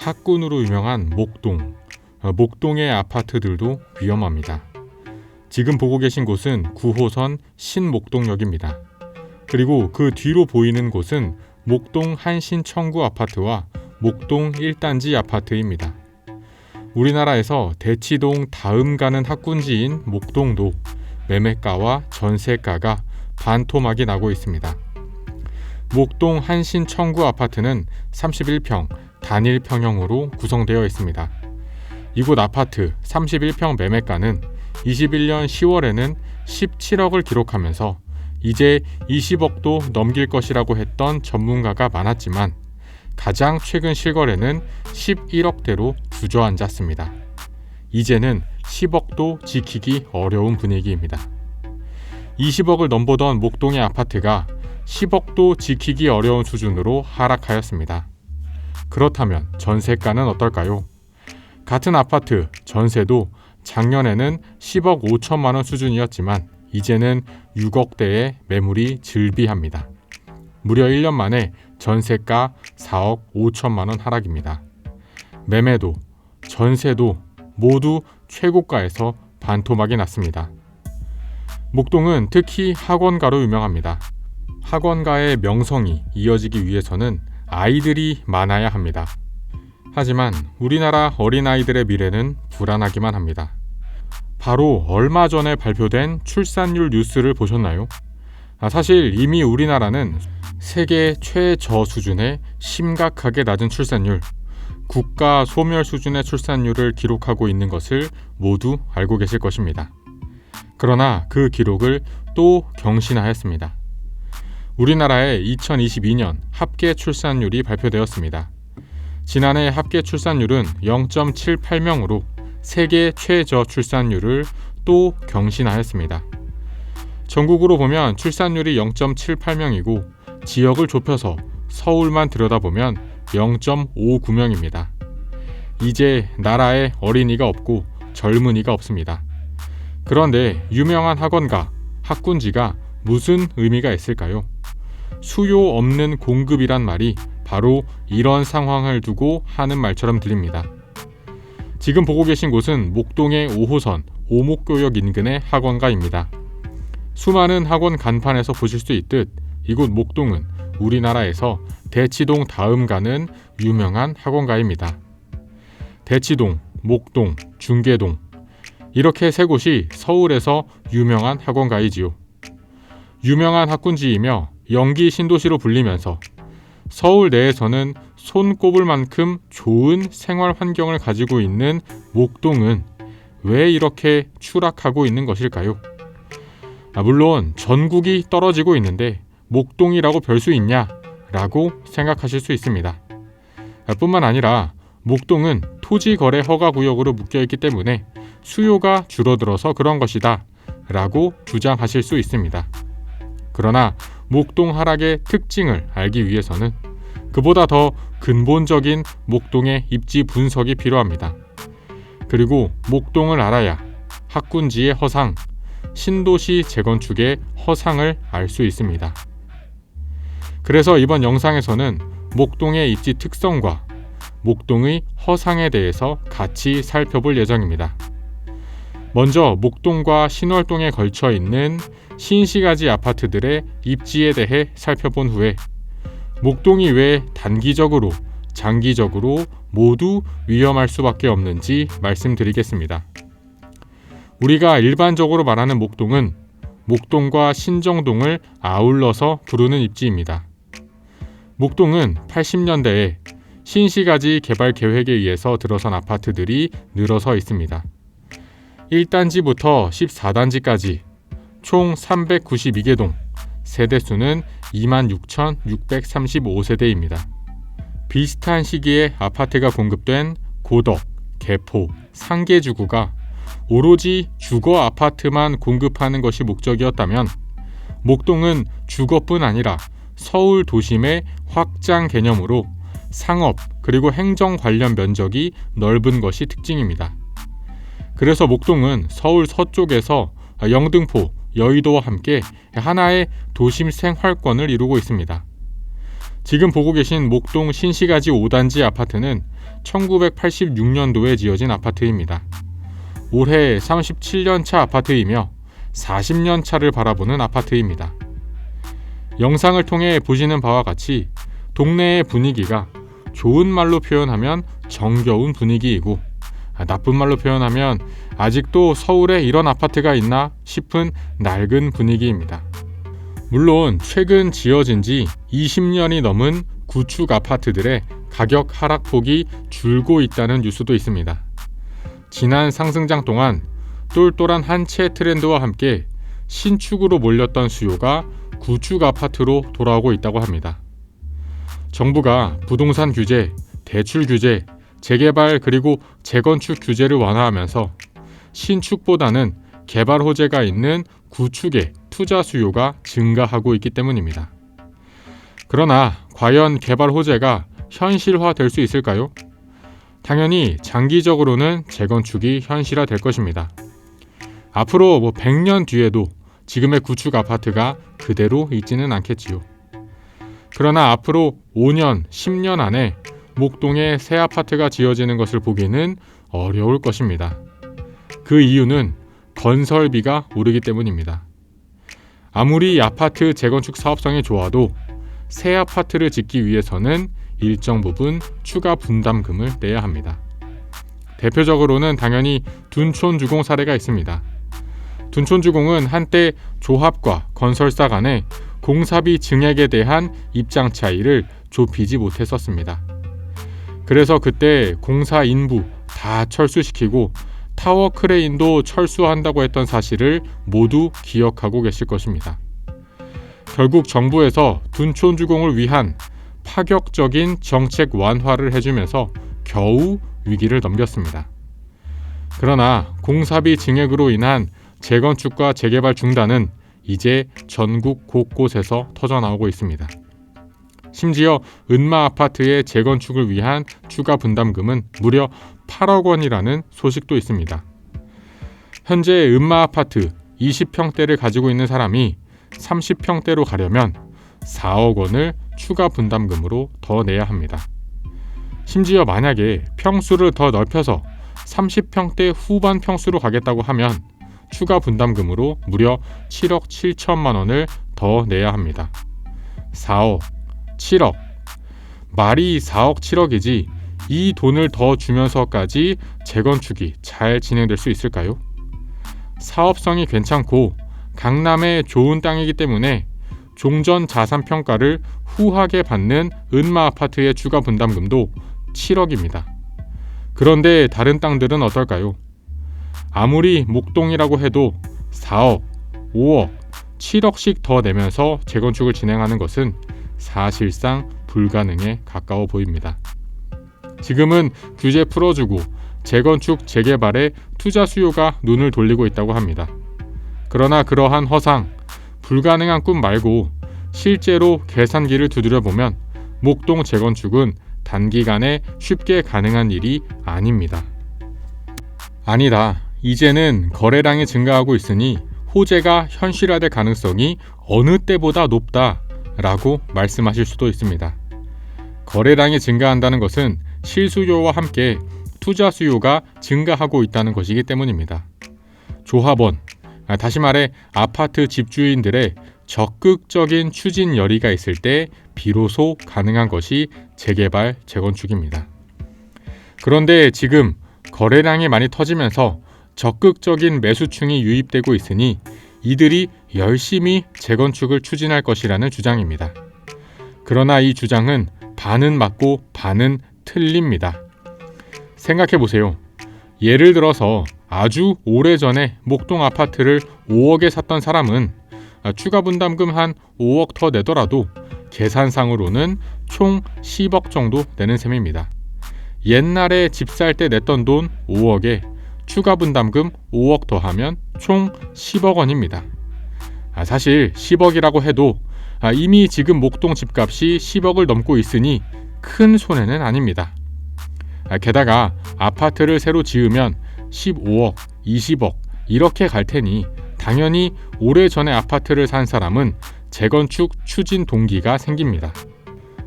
학군으로 유명한 목동, 어, 목동의 아파트들도 위험합니다. 지금 보고 계신 곳은 9호선 신목동역입니다. 그리고 그 뒤로 보이는 곳은 목동 한신청구 아파트와 목동 1단지 아파트입니다. 우리나라에서 대치동 다음 가는 학군지인 목동도 매매가와 전세가가 반토막이 나고 있습니다. 목동 한신 청구 아파트는 31평 단일 평형으로 구성되어 있습니다. 이곳 아파트 31평 매매가는 21년 10월에는 17억을 기록하면서 이제 20억도 넘길 것이라고 했던 전문가가 많았지만 가장 최근 실거래는 11억대로 주저앉았습니다. 이제는 10억도 지키기 어려운 분위기입니다. 20억을 넘보던 목동의 아파트가 10억도 지키기 어려운 수준으로 하락하였습니다. 그렇다면 전세가는 어떨까요? 같은 아파트 전세도 작년에는 10억 5천만 원 수준이었지만 이제는 6억대의 매물이 즐비합니다. 무려 1년 만에 전세가 4억 5천만 원 하락입니다. 매매도 전세도 모두 최고가에서 반토막이 났습니다. 목동은 특히 학원가로 유명합니다. 학원가의 명성이 이어지기 위해서는 아이들이 많아야 합니다. 하지만 우리나라 어린아이들의 미래는 불안하기만 합니다. 바로 얼마 전에 발표된 출산율 뉴스를 보셨나요? 아, 사실 이미 우리나라는 세계 최저 수준의 심각하게 낮은 출산율, 국가 소멸 수준의 출산율을 기록하고 있는 것을 모두 알고 계실 것입니다. 그러나 그 기록을 또 경신하였습니다. 우리나라의 2022년 합계 출산율이 발표되었습니다. 지난해 합계 출산율은 0.78명으로 세계 최저 출산율을 또 경신하였습니다. 전국으로 보면 출산율이 0.78명이고 지역을 좁혀서 서울만 들여다보면 0.59명입니다. 이제 나라에 어린이가 없고 젊은이가 없습니다. 그런데 유명한 학원가, 학군지가 무슨 의미가 있을까요? 수요 없는 공급이란 말이 바로 이런 상황을 두고 하는 말처럼 들립니다. 지금 보고 계신 곳은 목동의 5호선 오목교역 인근의 학원가입니다. 수많은 학원 간판에서 보실 수 있듯 이곳 목동은 우리나라에서 대치동 다음 가는 유명한 학원가입니다. 대치동, 목동, 중계동 이렇게 세 곳이 서울에서 유명한 학원가이지요. 유명한 학군지이며 연기 신도시로 불리면서 서울 내에서는 손 꼽을 만큼 좋은 생활 환경을 가지고 있는 목동은 왜 이렇게 추락하고 있는 것일까요? 아, 물론 전국이 떨어지고 있는데 목동이라고 별 수 있냐? 라고 생각하실 수 있습니다. 아, 뿐만 아니라 목동은 토지 거래 허가 구역으로 묶여 있기 때문에 수요가 줄어들어서 그런 것이다. 라고 주장하실 수 있습니다. 그러나 목동 하락의 특징을 알기 위해서는 그보다 더 근본적인 목동의 입지 분석이 필요합니다. 그리고 목동을 알아야 학군지의 허상, 신도시 재건축의 허상을 알 수 있습니다. 그래서 이번 영상에서는 목동의 입지 특성과 목동의 허상에 대해서 같이 살펴볼 예정입니다. 먼저 목동과 신월동에 걸쳐 있는 신시가지 아파트들의 입지에 대해 살펴본 후에 목동이 왜 단기적으로, 장기적으로 모두 위험할 수밖에 없는지 말씀드리겠습니다. 우리가 일반적으로 말하는 목동은 목동과 신정동을 아울러서 부르는 입지입니다. 목동은 80년대에 신시가지 개발 계획에 의해서 들어선 아파트들이 늘어서 있습니다. 1단지부터 14단지까지 총 392개 동, 세대수는 26,635세대입니다. 비슷한 시기에 아파트가 공급된 고덕, 개포, 상계 주구가 오로지 주거 아파트만 공급하는 것이 목적이었다면 목동은 주거뿐 아니라 서울 도심의 확장 개념으로 상업 그리고 행정 관련 면적이 넓은 것이 특징입니다. 그래서 목동은 서울 서쪽에서 영등포, 여의도와 함께 하나의 도심 생활권을 이루고 있습니다. 지금 보고 계신 목동 신시가지 5단지 아파트는 1986년도에 지어진 아파트입니다. 올해 37년 차 아파트이며 40년 차를 바라보는 아파트입니다. 영상을 통해 보시는 바와 같이 동네의 분위기가 좋은 말로 표현하면 정겨운 분위기이고 나쁜 말로 표현하면 아직도 서울에 이런 아파트가 있나 싶은 낡은 분위기입니다. 물론 최근 지어진 지 20년이 넘은 구축 아파트들의 가격 하락폭이 줄고 있다는 뉴스도 있습니다. 지난 상승장 동안 똘똘한 한 채 트렌드와 함께 신축으로 몰렸던 수요가 구축 아파트로 돌아오고 있다고 합니다. 정부가 부동산 규제, 대출 규제, 재개발 그리고 재건축 규제를 완화하면서 신축보다는 개발 호재가 있는 구축에 투자 수요가 증가하고 있기 때문입니다. 그러나 과연 개발 호재가 현실화될 수 있을까요? 당연히 장기적으로는 재건축이 현실화될 것입니다. 앞으로 뭐 100년 뒤에도 지금의 구축 아파트가 그대로 있지는 않겠지요. 그러나 앞으로 5년, 10년 안에 목동에 새 아파트가 지어지는 것을 보기는 어려울 것입니다. 그 이유는 건설비가 오르기 때문입니다. 아무리 아파트 재건축 사업성이 좋아도 새 아파트를 짓기 위해서는 일정 부분 추가 분담금을 내야 합니다. 대표적으로는 당연히 둔촌주공 사례가 있습니다. 둔촌주공은 한때 조합과 건설사 간의 공사비 증액에 대한 입장 차이를 좁히지 못했었습니다. 그래서 그때 공사 인부 다 철수시키고 타워 크레인도 철수한다고 했던 사실을 모두 기억하고 계실 것입니다. 결국 정부에서 둔촌 주공을 위한 파격적인 정책 완화를 해주면서 겨우 위기를 넘겼습니다. 그러나 공사비 증액으로 인한 재건축과 재개발 중단은 이제 전국 곳곳에서 터져나오고 있습니다. 심지어 은마 아파트의 재건축을 위한 추가 분담금은 무려 8억 원이라는 소식도 있습니다. 현재 은마 아파트 20평대를 가지고 있는 사람이 30평대로 가려면 4억 원을 추가 분담금으로 더 내야 합니다. 심지어 만약에 평수를 더 넓혀서 30평대 후반 평수로 가겠다고 하면 추가 분담금으로 무려 7억 7천만 원을 더 내야 합니다. 4억, 7억. 말이 4억 7억이지 이 돈을 더 주면서까지 재건축이 잘 진행될 수 있을까요? 사업성이 괜찮고 강남의 좋은 땅이기 때문에 종전 자산 평가를 후하게 받는 은마 아파트의 추가 분담금도 7억입니다. 그런데 다른 땅들은 어떨까요? 아무리 목동이라고 해도 4억, 5억, 7억씩 더 내면서 재건축을 진행하는 것은 사실상 불가능에 가까워 보입니다. 지금은 규제 풀어주고 재건축 재개발에 투자 수요가 눈을 돌리고 있다고 합니다. 그러나 그러한 허상, 불가능한 꿈 말고 실제로 계산기를 두드려 보면 목동 재건축은 단기간에 쉽게 가능한 일이 아닙니다. 아니다. 이제는 거래량이 증가하고 있으니 호재가 현실화될 가능성이 어느 때보다 높다 라고 말씀하실 수도 있습니다. 거래량이 증가한다는 것은 실수요와 함께 투자 수요가 증가하고 있다는 것이기 때문입니다. 조합원, 아, 다시 말해 아파트 집주인들의 적극적인 추진 열의가 있을 때 비로소 가능한 것이 재개발, 재건축입니다. 그런데 지금 거래량이 많이 터지면서 적극적인 매수층이 유입되고 있으니 이들이 열심히 재건축을 추진할 것이라는 주장입니다. 그러나 이 주장은 반은 맞고 반은 틀립니다. 생각해 보세요. 예를 들어서 아주 오래전에 목동 아파트를 5억에 샀던 사람은 추가 분담금 한 5억 더 내더라도 계산상으로는 총 10억 정도 내는 셈입니다. 옛날에 집 살 때 냈던 돈 5억에 추가 분담금 5억 더하면 총 10억 원입니다. 아, 사실 10억이라고 해도 아, 이미 지금 목동 집값이 10억을 넘고 있으니 큰 손해는 아닙니다. 아, 게다가 아파트를 새로 지으면 15억, 20억 이렇게 갈 테니 당연히 오래전에 아파트를 산 사람은 재건축 추진 동기가 생깁니다.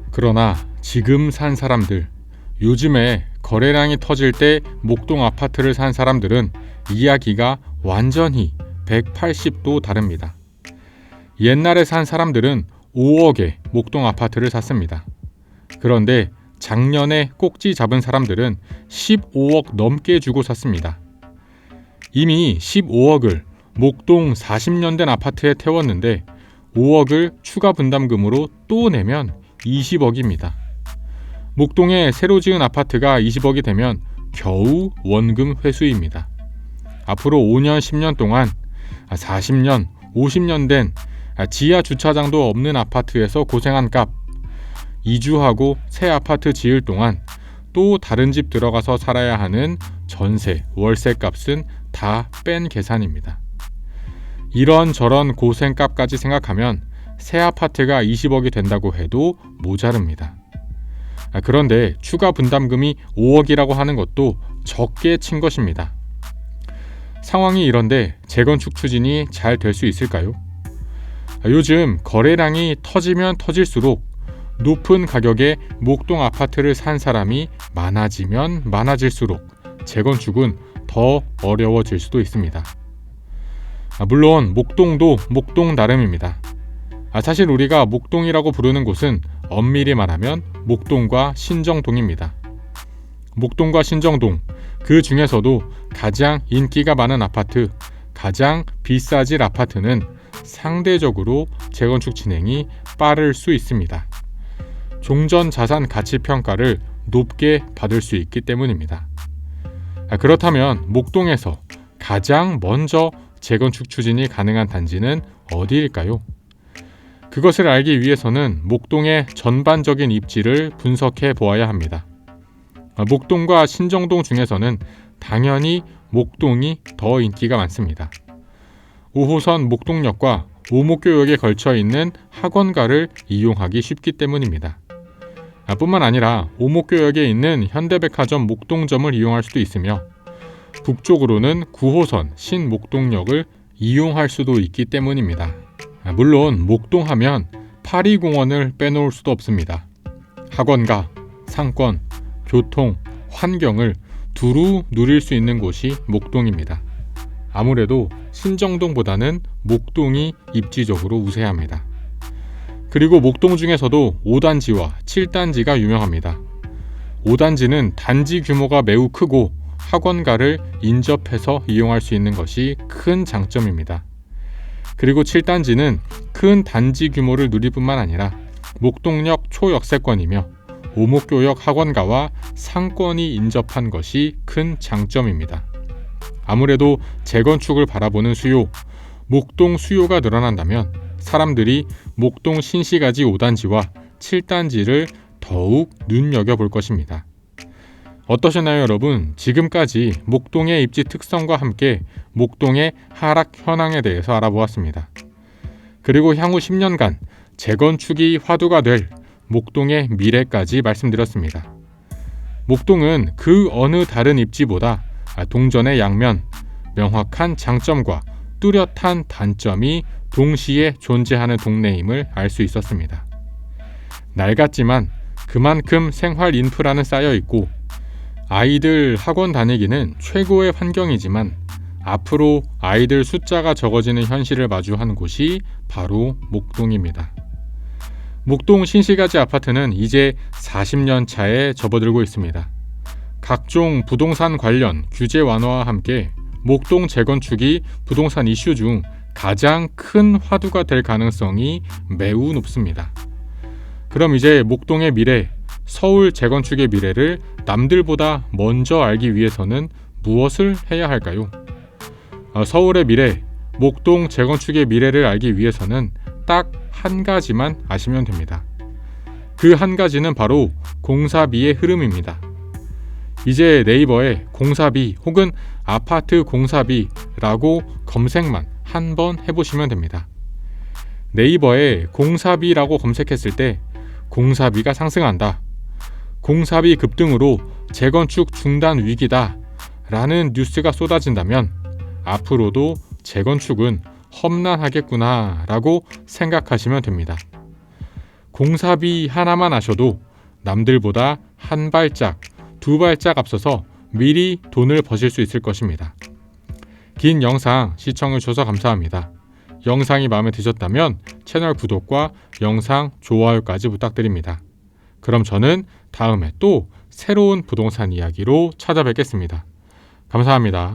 그러나 지금 산 사람들, 요즘에 거래량이 터질 때 목동 아파트를 산 사람들은 이야기가 완전히 180도 다릅니다. 옛날에 산 사람들은 5억에 목동 아파트를 샀습니다. 그런데 작년에 꼭지 잡은 사람들은 15억 넘게 주고 샀습니다. 이미 15억을 목동 40년 된 아파트에 태웠는데 5억을 추가 분담금으로 또 내면 20억입니다. 목동에 새로 지은 아파트가 20억이 되면 겨우 원금 회수입니다. 앞으로 5년, 10년 동안 40년, 50년 된 지하 주차장도 없는 아파트에서 고생한 값, 이주하고 새 아파트 지을 동안 또 다른 집 들어가서 살아야 하는 전세, 월세 값은 다 뺀 계산입니다. 이런저런 고생값까지 생각하면 새 아파트가 20억이 된다고 해도 모자릅니다. 아, 그런데 추가 분담금이 5억이라고 하는 것도 적게 친 것입니다. 상황이 이런데 재건축 추진이 잘 될 수 있을까요? 아, 요즘 거래량이 터지면 터질수록 높은 가격에 목동 아파트를 산 사람이 많아지면 많아질수록 재건축은 더 어려워질 수도 있습니다. 아, 물론 목동도 목동 나름입니다. 아, 사실 우리가 목동이라고 부르는 곳은 엄밀히 말하면 목동과 신정동입니다. 목동과 신정동 그 중에서도 가장 인기가 많은 아파트, 가장 비싸질 아파트는 상대적으로 재건축 진행이 빠를 수 있습니다. 종전 자산 가치 평가를 높게 받을 수 있기 때문입니다. 아, 그렇다면 목동에서 가장 먼저 재건축 추진이 가능한 단지는 어디일까요? 그것을 알기 위해서는 목동의 전반적인 입지를 분석해 보아야 합니다. 아, 목동과 신정동 중에서는 당연히 목동이 더 인기가 많습니다. 5호선 목동역과 오목교역에 걸쳐 있는 학원가를 이용하기 쉽기 때문입니다. 아, 뿐만 아니라 오목교역에 있는 현대백화점 목동점을 이용할 수도 있으며 북쪽으로는 9호선 신목동역을 이용할 수도 있기 때문입니다. 아, 물론 목동하면 파리공원을 빼놓을 수도 없습니다. 학원가, 상권, 교통, 환경을 두루 누릴 수 있는 곳이 목동입니다. 아무래도 신정동보다는 목동이 입지적으로 우세합니다. 그리고 목동 중에서도 5단지와 7단지가 유명합니다. 5단지는 단지 규모가 매우 크고 학원가를 인접해서 이용할 수 있는 것이 큰 장점입니다. 그리고 7단지는 큰 단지 규모를 누릴 뿐만 아니라 목동역 초역세권이며 오목교역 학원가와 상권이 인접한 것이 큰 장점입니다. 아무래도 재건축을 바라보는 수요, 목동 수요가 늘어난다면 사람들이 목동 신시가지 5단지와 7단지를 더욱 눈여겨볼 것입니다. 어떠셨나요, 여러분? 지금까지 목동의 입지 특성과 함께 목동의 하락 현황에 대해서 알아보았습니다. 그리고 향후 10년간 재건축이 화두가 될 목동의 미래까지 말씀드렸습니다. 목동은 그 어느 다른 입지보다 동전의 양면, 명확한 장점과 뚜렷한 단점이 동시에 존재하는 동네임을 알 수 있었습니다. 낡았지만 그만큼 생활 인프라는 쌓여 있고 아이들 학원 다니기는 최고의 환경이지만 앞으로 아이들 숫자가 적어지는 현실을 마주하는 곳이 바로 목동입니다. 목동 신시가지 아파트는 이제 40년 차에 접어들고 있습니다. 각종 부동산 관련 규제 완화와 함께 목동 재건축이 부동산 이슈 중 가장 큰 화두가 될 가능성이 매우 높습니다. 그럼 이제 목동의 미래, 서울 재건축의 미래를 남들보다 먼저 알기 위해서는 무엇을 해야 할까요? 어, 서울의 미래, 목동 재건축의 미래를 알기 위해서는 딱 한 가지만 아시면 됩니다. 그 한 가지는 바로 공사비의 흐름입니다. 이제 네이버에 공사비 혹은 아파트 공사비라고 검색만 한 번 해보시면 됩니다. 네이버에 공사비라고 검색했을 때 공사비가 상승한다. 공사비 급등으로 재건축 중단 위기다. 라는 뉴스가 쏟아진다면 앞으로도 재건축은 험난하겠구나 라고 생각하시면 됩니다. 공사비 하나만 아셔도 남들보다 한 발짝, 두 발짝 앞서서 미리 돈을 버실 수 있을 것입니다. 긴 영상 시청해주셔서 감사합니다. 영상이 마음에 드셨다면 채널 구독과 영상 좋아요까지 부탁드립니다. 그럼 저는 다음에 또 새로운 부동산 이야기로 찾아뵙겠습니다. 감사합니다.